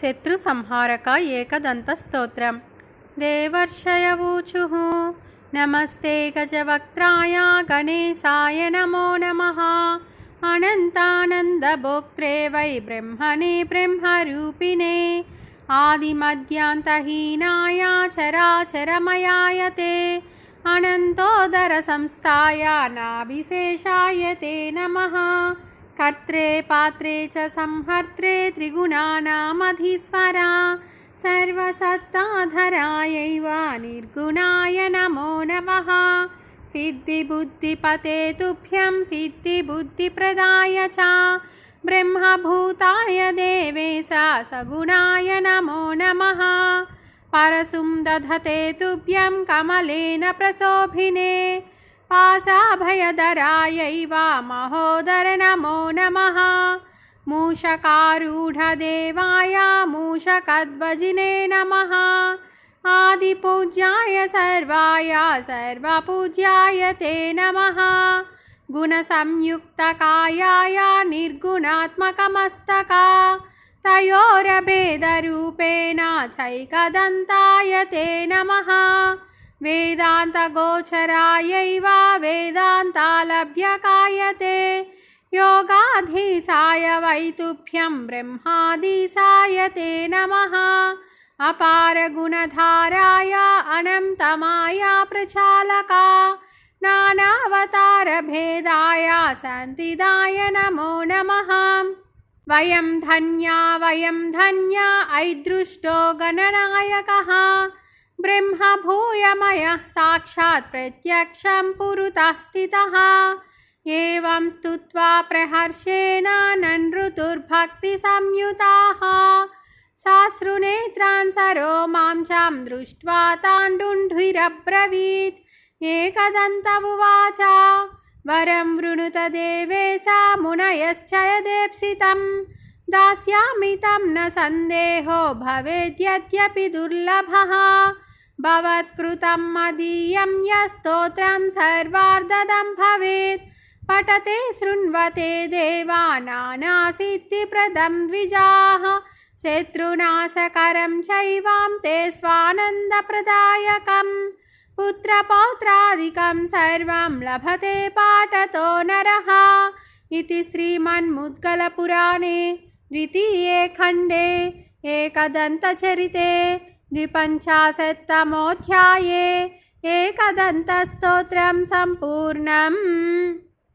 శత్రు సంహారక ఏకదంత స్తోత్రం దేవర్షయ ఊచు నమస్తే గజవక్త్రాయ గణేశాయ నమో నమ. అనంతానందభోక్త్రే వై బ్రహ్మణే బ్రహ్మరూపిణే. ఆదిమద్యాంతహీనాయ చరాచరమయాయ తే అనంతోదర సంస్థాయ నాభిశేషాయ తే నమ. कर्त्रे पात्रे च संहर्त्रे त्रिगुणानामधीश्वरा सर्वसत्ताधरायैव निर्गुणाय नमो नमः। सिद्धिबुद्धिपते तुभ्यं सिद्धिबुद्धिप्रदाय च। ब्रह्मभूताय देवेश सगुणाय नमो नमः। परशुं दधते तुभ्यं कमलेन प्रशोभिने पाशाभयधरायैव। महोदर नमो नमः। मूषकारूढदेवाय मूषकध्वजिने नमः। आदिपूज्याय सर्वाय सर्वपूज्याय ते नमः। गुणसंयुक्तकायाय निर्गुणात्मकमस्तका। तयोरभेदरूपेण चैकदन्ताय ते नमः वेदान्तगोचरायैव वेदान्तालभ्यकाय ते योगाधीशाय वैतुभ्यं ब्रह्माधीशाय ते नमः। अपारगुणधाराय अनन्तमाय प्रचालका। नानावतारभेदाय सन्तिदाय नमो नमः। वयं धन्या वयं धन्या ऐदृष्टो गणनायकः ब्रह्मभूयमयः साक्षात् प्रत्यक्षं पुरुतः स्थितः एवं स्तुत्वा प्रहर्षेण ननृतुर्भक्तिसंयुताः साश्रुनेत्रान् सरो मां चां दृष्ट्वा ताण्डुण्ढुरब्रवीत् एकदन्तमुवाच वरं वृणुत देवेशा मुनयश्च यदेप्सितं दास्यामि तं न सन्देहो भवेद्यद्यपि दुर्लभः। भवत्कृतं मदीयं यस्तोत्रं सर्वार्धदं भवेत्। पठते शृण्वते देवानानासिद्धिप्रदं द्विजाः। शत्रुनाशकरं चैवां ते स्वानन्दप्रदायकम्। पुत्रपौत्रादिकं सर्वं लभते पाठतो नरः। इति श्रीमन्मुद्गलपुराणे द्वितीये खण्डे एकदन्तचरिते द्विपञ्चाशत्तमोऽध्याये एकदन्तस्तोत्रं सम्पूर्णम्